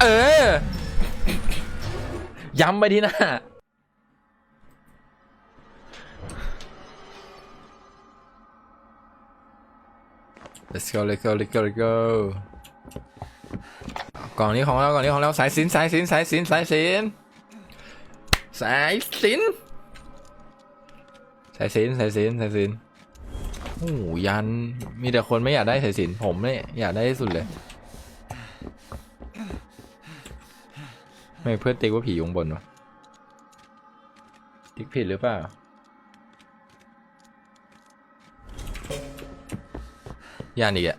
เออ ย้ำไปที่หน้า let's go let's go let's go let's go กล่องนี้ของเรากล่องนี้ของเราสายสินสายสินสายสินสายสินสายสินสายสินสายสินสายสินโอ้ยันมีแต่คนไม่อยากได้สายสินผมเนี่ยอยากได้ที่สุดเลย ไม่เพื่อนติ๊กว่าผีอยู่บนวะติ๊กผิดหรือเปล่ายันอีกอะ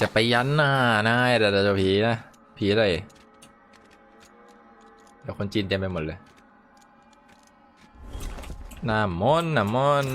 จะไปยันหน้านายแต่จะผีนะ ผีอะไรเดี๋ยวคนจีนเต็มไปหมดเลยน้ำมนต์น้ำมน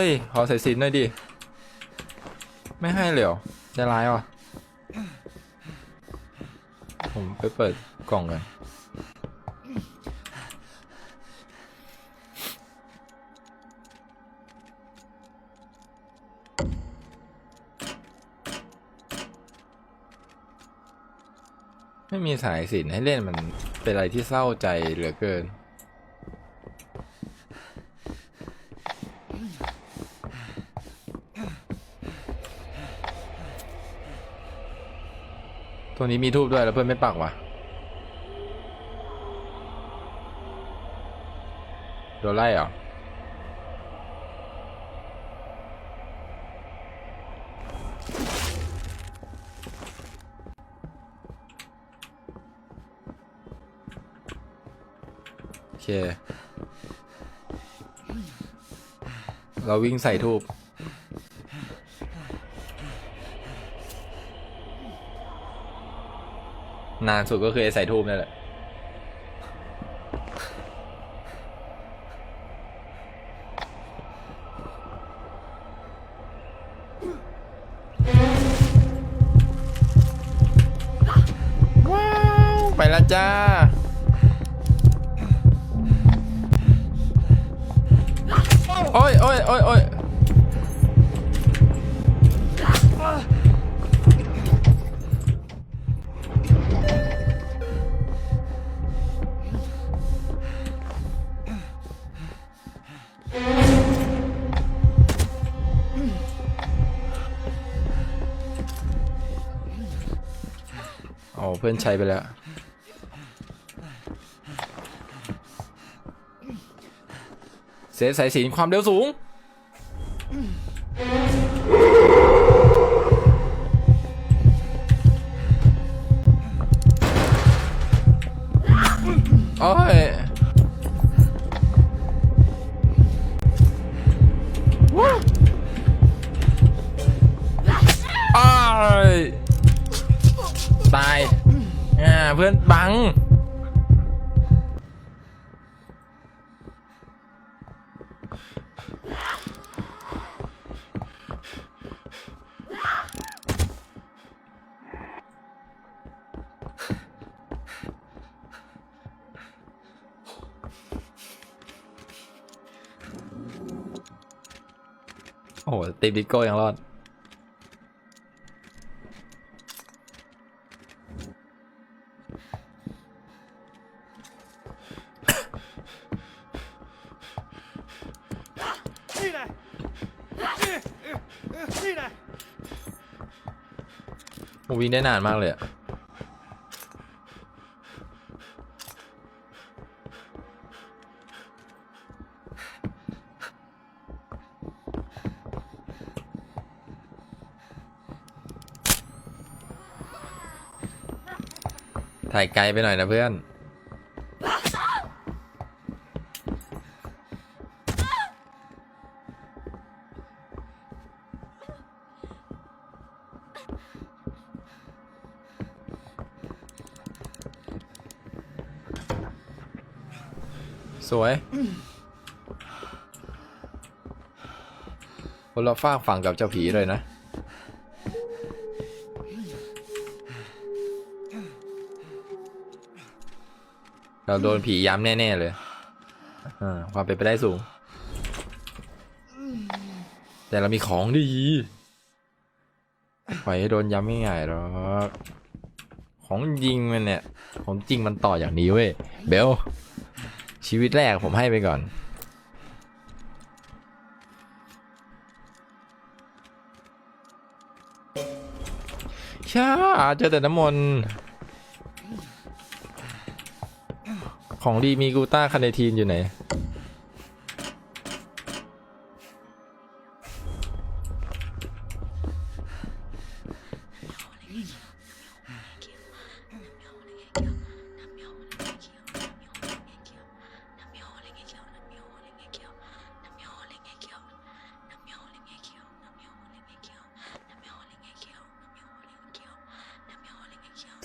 เฮ้ย ขอใส่สินหน่อยดิ ไม่ให้เลยเหรอใจร้ายว่ะ ผมไปเปิดกล่องกันไม่มีสายสินให้เล่นมันเป็นอะไรที่เศร้าใจเหลือเกิน ตัวนี้มีทูบด้วยแล้วเพื่อนไม่ปักวะโดนไล่เหรอโอเค เราวิ่งใส่ทูบ นานสุดก็คือไอ้ใส่ทูบนั่นแหละ ว้าว ไปล้วจ้า โอ้ยโอ้ยโอ้ยโอ้ย โอ้เพื่อนใช้ไปแล้ว เซฟสายสินความเร็วสูง โอ้ย อ้โหตีบิโก้ยังรอด นี่แหละนี่นี่แหละ ผมวิ่งได้นานมากเลยอะ ถ่ายไกลไปหน่อยนะเพื่อน สวย คนเราฟากฝั่งกับเจ้าผีเลยนะ เราโดนผีย้ำแน่ ๆ เลยอความเป็นไปได้สูง แต่เรามีของดีปล่อยให้โดนย้ำไม่ง่ายหรอกของจริงมันเนี่ย ของจริงมันต่ออย่างนี้เว้ย เบล ชีวิตแรกผมให้ไปก่อนช่าเจอแต่น้ำมนต์ ของดีมีกูต้าคาเนทีนอยู่ไหน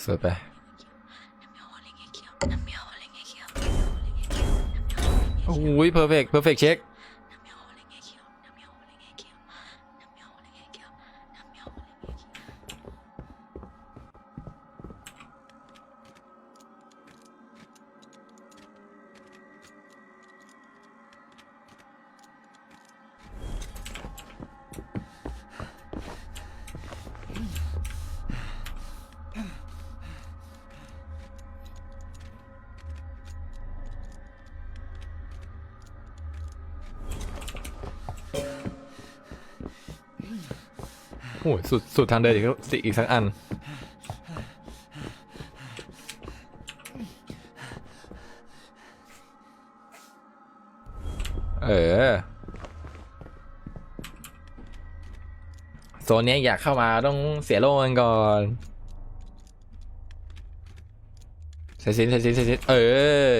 สวยไป อ้ยเพอร์เฟกเพอร์เฟกเช็ค โอ้ยสุดสุดทางเดินอีกสิอีกสักอัน เออโซนนี้อยากเข้ามาต้องเสียโลกันก่อนใส่สินใส่สินใส่สินเออ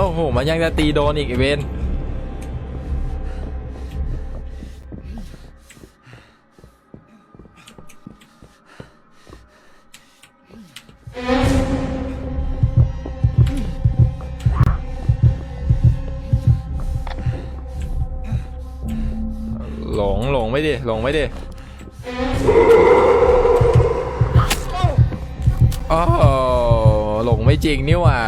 โอ้โห มันยังจะตีโดนอีกไอเวนหลงหลงไม่ดิหลงไม่ดิโอ้โหลงไม่จริงนี่ว่า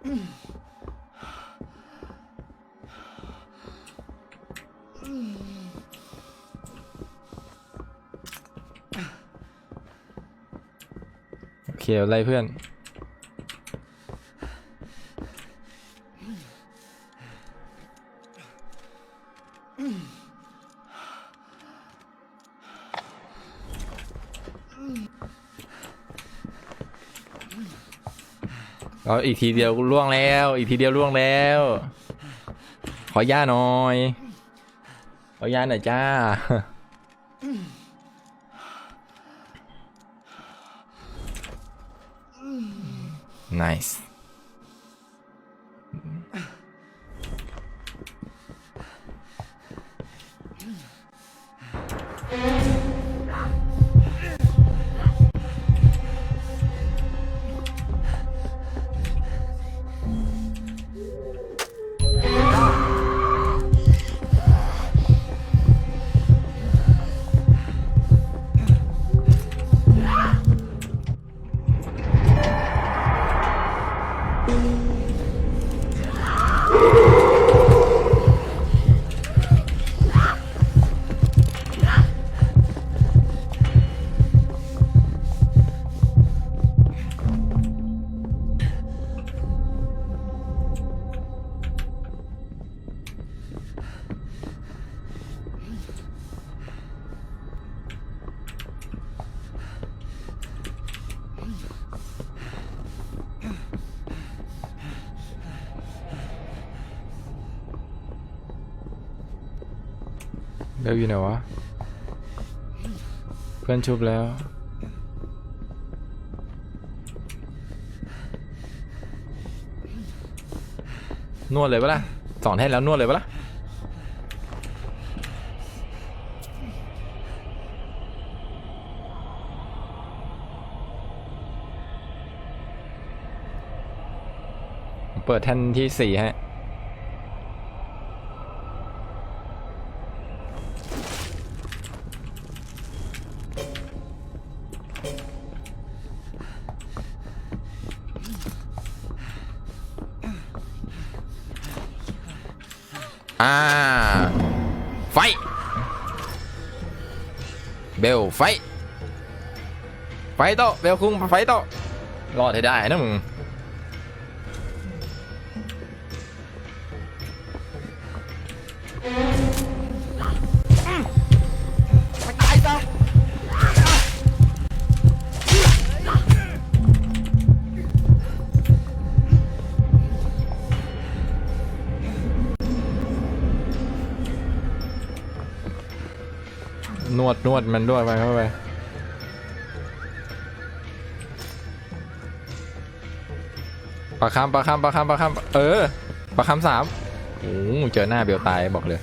โอเคอะไรเพื่อน เอาอีกทีเดียวล่วงแล้ว อีกทีเดียวล่วงแล้ว ขอย่าหน่อย ขอย่าหน่อยจ้า nice เบลอยู่ไหนวะ เพื่อนชุบแล้ว นวดเลยปะล่ะสอนให้แล้วนวดเลยปะล่ะเปิดแท่นที่สี่ฮะ อ่า ไฟ เบลไฟ ไฟโตเบลคุงไฟโตรอดให้ได้นะมึง นวดนวดมันด้วยไปเข้าไปปลาคำปลาคำปลาคำปลาคำเออปลาคำสามโอ้เจอหน้าเบลตายบอกเลย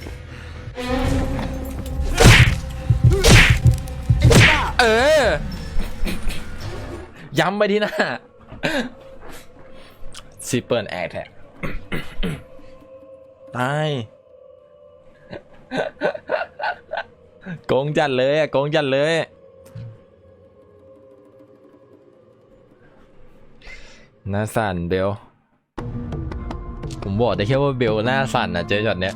เออ ย้ำไปที่หน้าซีเปิลแอคแท็ตาย โกงจัดเลยอะโกงจัดเลย หน้าสั่นเบล ผมบอกได้แค่ว่าเบลหน้าสั่นอะเจอจอดเนี้ย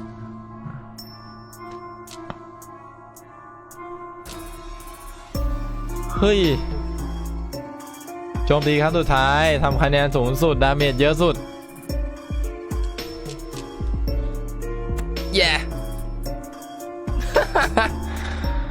เฮ้ยโจมตีครั้งสุดท้ายทำคะแนนสูงสุด ดาเมจเยอะสุด